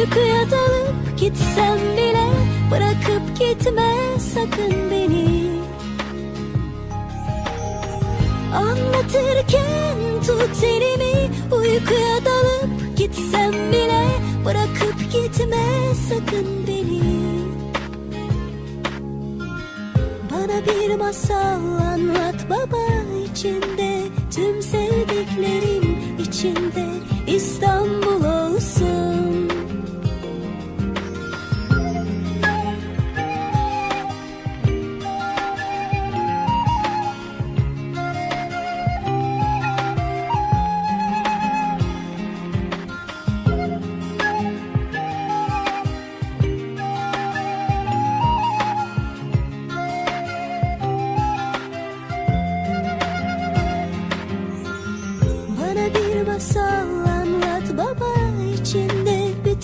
Uykuya dalıp gitsem bile Bırakıp gitme sakın beni. Anlatırken tut elimi Uykuya dalıp gitsem bile Bırakıp gitme sakın beni. Bana bir masal anlat baba içinde Tüm sevdiklerim içinde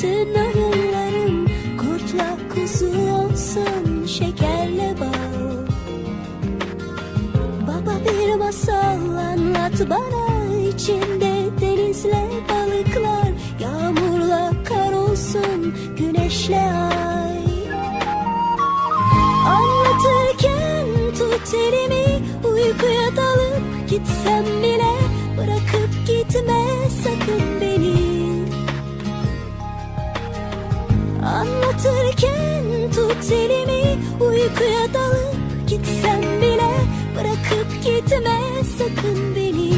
oyunlarım Kurtla kuzu olsun şekerle bal. Baba bir masal anlat bana içinde denizle balıklar Yağmurla kar olsun güneşle ay. Anlatırken tut elimi Uykuya dalıp gitsem bile Bırakıp gitme tut elimi Uykuya dalıp gitsem bile Bırakıp gitme sakın beni.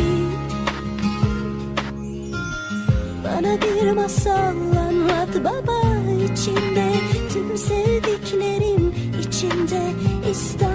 Bana bir masal anlat baba içinde Tüm sevdiklerim içinde. İstanbul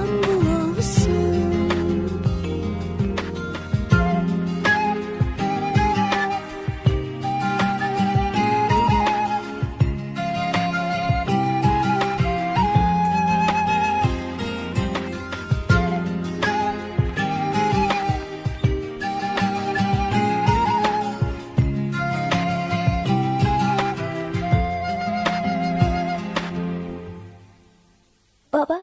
Baba